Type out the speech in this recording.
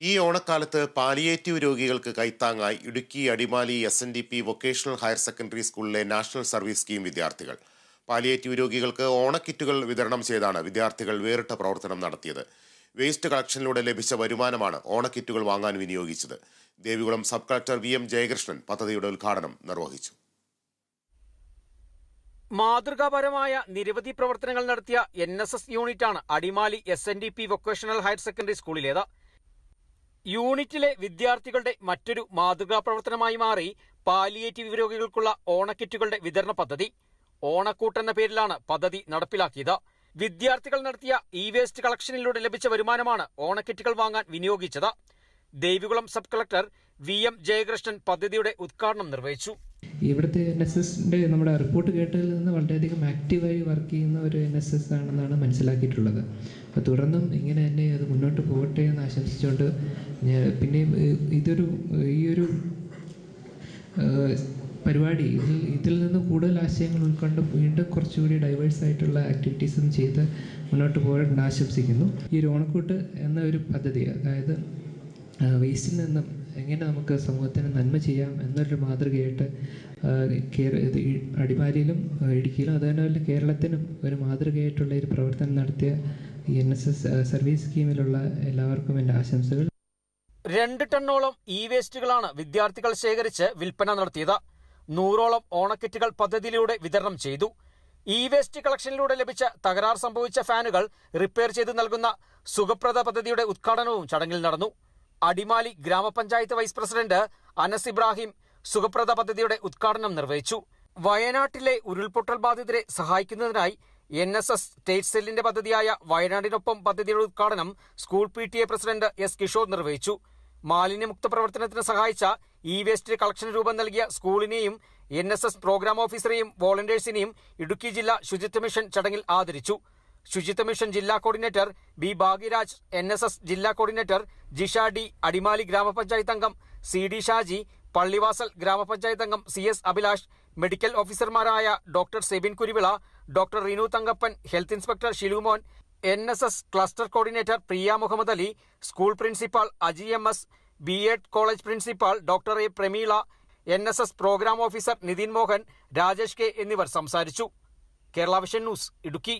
ഈ ഓണക്കാലത്ത് പാലിയേറ്റീവ് രോഗികൾക്ക് കൈത്താങ്ങായി Idukki Adimali S N D P vocational higher secondary സ്കൂളിലെ നാഷണൽ സർവീസ് സ്കീം വിദ്യാർത്ഥികൾ. പാലിയേറ്റീവ് രോഗികൾക്ക് ഓണക്കിറ്റുകൾ വിതരണം ചെയ്താണ് വിദ്യാർത്ഥികൾ വേറിട്ട പ്രവർത്തനം നടത്തിയത്. വേസ്റ്റ് കളക്ഷനിലൂടെ ലഭിച്ച വരുമാനമാണ് ഓണക്കിറ്റുകൾ വാങ്ങാൻ വിനിയോഗിച്ചത്. Devikulam sub collector V M Jayakrishnan പദ്ധതിയുടെ ഉദ്ഘാടനം നിർവഹിച്ചു. മാതൃകാപരമായ നിരവധി പ്രവർത്തനങ്ങൾ നടത്തിയ എൻ എസ് എസ് യൂണിറ്റാണ് Adimali S N D P vocational higher secondary സ്കൂളിലേത് യൂണിറ്റിലെ വിദ്യാർത്ഥികളുടെ മറ്റൊരു മാതൃകാ പ്രവർത്തനമായി മാറി പാലിയേറ്റീവ് രോഗികൾക്കുള്ള ഓണക്കിറ്റുകളുടെ വിതരണ പദ്ധതി. ഓണക്കൂട്ട് എന്ന പേരിലാണ് പദ്ധതി നടപ്പിലാക്കിയത്. വിദ്യാർത്ഥികൾ നടത്തിയ ഇ വേസ്റ്റ് കളക്ഷനിലൂടെ ലഭിച്ച വരുമാനമാണ് ഓണക്കിറ്റുകൾ വാങ്ങാൻ വിനിയോഗിച്ചത്. Devikulam sub collector V M Jayakrishnan പദ്ധതിയുടെ ഉദ്ഘാടനം നിർവഹിച്ചു. ഇവിടുത്തെ എൻ എസ് എസിന്റെ നമ്മുടെ റിപ്പോർട്ട് കേട്ടതിൽ നിന്ന് വളരെയധികം ആക്റ്റീവായി വർക്ക് ചെയ്യുന്ന ഒരു എൻ എസ് എസ് ആണെന്നാണ് മനസ്സിലാക്കിയിട്ടുള്ളത്. അപ്പോൾ തുടർന്നും ഇങ്ങനെ തന്നെ അത് മുന്നോട്ട് പോകട്ടെ എന്ന് ആശംസിച്ചുകൊണ്ട് ഞാൻ പിന്നെയും ഇതൊരു ഈ ഒരു പരിപാടി. ഇതിൽ ഇതിൽ നിന്ന് കൂടുതൽ ആശയങ്ങൾ ഉൾക്കൊണ്ട് വീണ്ടും കുറച്ചുകൂടി ഡൈവേഴ്സ് ആയിട്ടുള്ള ആക്ടിവിറ്റീസും ചെയ്ത് മുന്നോട്ട് പോകാൻ ആശംസിക്കുന്നു. ഈ ഒരു ഓണക്കൂട്ട് എന്ന ഒരു പദ്ധതി അതായത് വേസ്റ്റിൽ നിന്നും എങ്ങനെ നമുക്ക് സമൂഹത്തിന് നന്മ ചെയ്യാം എന്നൊരു മാതൃകയായിട്ട് അടിമാലിയിലും ഇടുക്കിയിലും അതുപോലെ കേരളത്തിനും ഒരു മാതൃകയായിട്ടുള്ള ഒരു പ്രവർത്തനം നടത്തിയ എൻ എസ് എസ് സർവീസ് സ്കീമിലുള്ള എല്ലാവർക്കും എന്റെ ആശംസകൾ. രണ്ട് ടണ്ണോളം ഇ വേസ്റ്റുകളാണ് വിദ്യാർത്ഥികൾ ശേഖരിച്ച് വിൽപ്പന നടത്തിയത്. നൂറോളം ഓണക്കിറ്റുകൾ പദ്ധതിയിലൂടെ വിതരണം ചെയ്തു. ഇ വേസ്റ്റ് കളക്ഷനിലൂടെ ലഭിച്ച തകരാർ സംഭവിച്ച ഫാനുകൾ റിപ്പയർ ചെയ്ത് നൽകുന്ന സുഖപ്രദ പദ്ധതിയുടെ ഉദ്ഘാടനവും ചടങ്ങിൽ നടന്നു. അടിമാലി ഗ്രാമപഞ്ചായത്ത് വൈസ് പ്രസിഡന്റ് അനസ് ഇബ്രാഹിം സുഖപ്രദ പദ്ധതിയുടെ ഉദ്ഘാടനം നിർവഹിച്ചു. വയനാട്ടിലെ ഉരുൾപൊട്ടൽ ബാധിതരെ സഹായിക്കുന്നതിനായി എൻ എസ് എസ് സ്റ്റേറ്റ് സെല്ലിന്റെ പദ്ധതിയായ വയനാടിനൊപ്പം പദ്ധതിയുടെ ഉദ്ഘാടനം school P T A president S Kishore നിർവഹിച്ചു. മാലിന്യമുക്ത പ്രവർത്തനത്തിന് സഹായിച്ച ഇ വേസ്റ്റ് കളക്ഷൻ രൂപം നൽകിയ സ്കൂളിനെയും എൻ പ്രോഗ്രാം ഓഫീസറെയും വോളണ്ടിയേഴ്സിനെയും ഇടുക്കി ജില്ലാ ശുചിത്വ മിഷൻ ചടങ്ങിൽ ആദരിച്ചു. ശുചിത്വ മിഷൻ ജില്ലാ coordinator B Bhagyaraj N S S ജില്ലാ കോർഡിനേറ്റർ ജിഷ ഡി അടിമാലി ഗ്രാമപഞ്ചായത്ത് അംഗം സി ഡി ഷാജി പള്ളിവാസൽ ഗ്രാമപഞ്ചായത്ത് അംഗം സി എസ് അഭിലാഷ് മെഡിക്കൽ ഓഫീസർമാരായ doctor Sebin Kuruvila doctor Rinu Thankappan health inspector Shilumon N S S cluster coordinator Priya Muhammad Ali school principal Aji M S B Ed college principal doctor A Pramila N S S programme officer Nithin Mohan Rajesh K എന്നിവർ സംസാരിച്ചു. Kerala vision news Idukki.